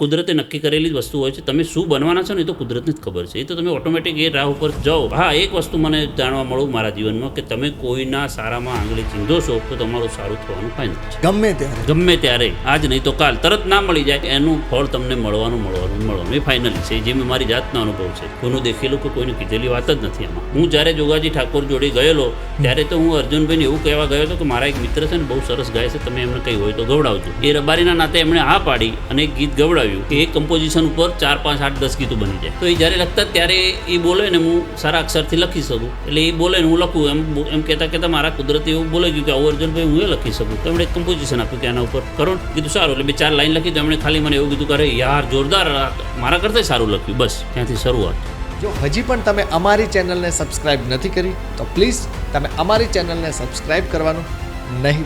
કુદરતે નક્કી કરેલી જ વસ્તુ હોય છે. તમે શું બનવાના છો ને એ તો કુદરતને જ ખબર છે. એ તો તમે ઓટોમેટિક એ રાહ ઉપર જાઓ. હા એક વસ્તુ મને જાણવા મળું મારા જીવનમાં કે તમે કોઈના સારામાં આંગળી ચીંધોશો તો તમારું સારું થવાનું ફાઇનલ છે ગમે ત્યારે. ગમે ત્યારે. આજ નહીં તો કાલ. તરત ના મળી જાય. એનું ફળ તમને મળવાનું મળવાનું મળવાનું. એ ફાઇનલ છે. જે મેં મારી જાતનો અનુભવ છે. કોઈનું દેખેલું કે કોઈનું કીધેલી વાત જ નથી આમાં હું જ્યારે જોગાજી ઠાકોર જોડે ગયેલો ત્યારે તો હું અર્જુનભાઈને એવું કહેવા ગયો હતો કે મારા એક મિત્ર છે ને બહુ સરસ ગાય છે તમે એમને કહ્યું હોય તો ગવડાવજો. એ રબારીના નાતે એમણે હા પાડી અને એક ગીત ગવડાવ્યું. કે એક કમ્પોઝિશન ઉપર ચાર, પાંચ, આઠ, દસ ગીતો બની જાય. તો એ જ્યારે લખતા ત્યારે એ બોલે ને હું સારા અક્ષરથી લખી શકું. એટલે એ બોલે ને હું લખું એમ એમ કહેતા કહેતા મારા કુદરતી એવું બોલે ગયું કે આવું અર્જુનભાઈ, હું એ લખી શકું. તો એમણે કમ્પોઝિશન આપ્યું કે આના ઉપર કરો કીધું સારું. એટલે બે ચાર લાઈન લખી તો એમણે ખાલી મને એવું કીધું કરે યાર જોરદાર મારા કરતાં સારું લખ્યું. બસ, ત્યાંથી શરૂઆત. જો હજી પણ તમે અમારી ચેનલને સબસ્ક્રાઇબ નથી કરી, તો પ્લીઝ તમે અમારી ચેનલને સબસ્ક્રાઇબ કરવાનું નહીં.